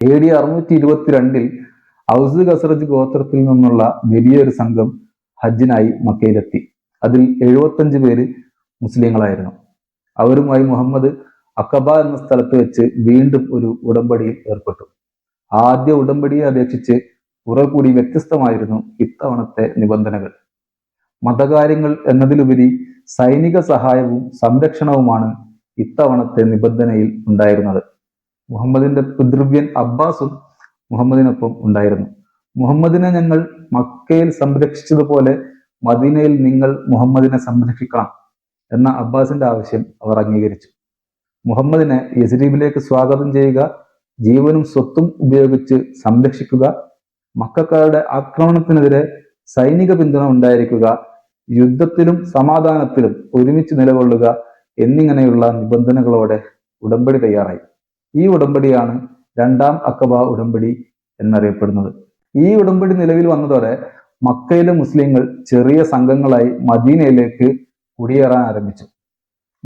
A D അറുന്നൂറ്റി ഇരുപത്തിരണ്ടിൽ ഔസ് ഖസറജ് ഗോത്രത്തിൽ നിന്നുള്ള വലിയൊരു സംഘം ഹജ്ജിനായി മക്കയിലെത്തി. അതിൽ എഴുപത്തഞ്ച് പേര് മുസ്ലിങ്ങളായിരുന്നു. അവരുമായി മുഹമ്മദ് അക്കബ എന്ന സ്ഥലത്ത് വെച്ച് വീണ്ടും ഒരു ഉടമ്പടിയിൽ ഏർപ്പെട്ടു. ആദ്യ ഉടമ്പടിയെ അപേക്ഷിച്ച് കുറെ കൂടി വ്യത്യസ്തമായിരുന്നു ഇത്തവണത്തെ നിബന്ധനകൾ. മതകാര്യങ്ങൾ എന്നതിലുപരി സൈനിക സഹായവും സംരക്ഷണവുമാണ് ഇത്തവണത്തെ നിബന്ധനയിൽ ഉണ്ടായിരുന്നത്. മുഹമ്മദിന്റെ പിതൃവ്യൻ അബ്ബാസും മുഹമ്മദിനൊപ്പം ഉണ്ടായിരുന്നു. മുഹമ്മദിനെ ഞങ്ങൾ മക്കയിൽ സംരക്ഷിച്ചതുപോലെ മദീനയിൽ നിങ്ങൾ മുഹമ്മദിനെ സംരക്ഷിക്കണം എന്ന അബ്ബാസിന്റെ ആവശ്യം അവർ അംഗീകരിച്ചു. മുഹമ്മദിനെ യസ്രീബിലേക്ക് സ്വാഗതം ചെയ്യുക ജീവനും സ്വത്തും ഉപയോഗിച്ച് സംരക്ഷിക്കുക മക്കാരുടെ ആക്രമണത്തിനെതിരെ സൈനിക പിന്തുണ ഉണ്ടായിരിക്കുക യുദ്ധത്തിലും സമാധാനത്തിലും ഒരുമിച്ച് നിലകൊള്ളുക എന്നിങ്ങനെയുള്ള നിബന്ധനകളോടെ ഉടമ്പടി തയ്യാറായി. ഈ ഉടമ്പടിയാണ് രണ്ടാം അക്കബ ഉടമ്പടി എന്നറിയപ്പെടുന്നത്. ഈ ഉടമ്പടി നിലവിൽ വന്നതോടെ മക്കയിലെ മുസ്ലിങ്ങൾ ചെറിയ സംഘങ്ങളായി മദീനയിലേക്ക് കുടിയേറാൻ ആരംഭിച്ചു.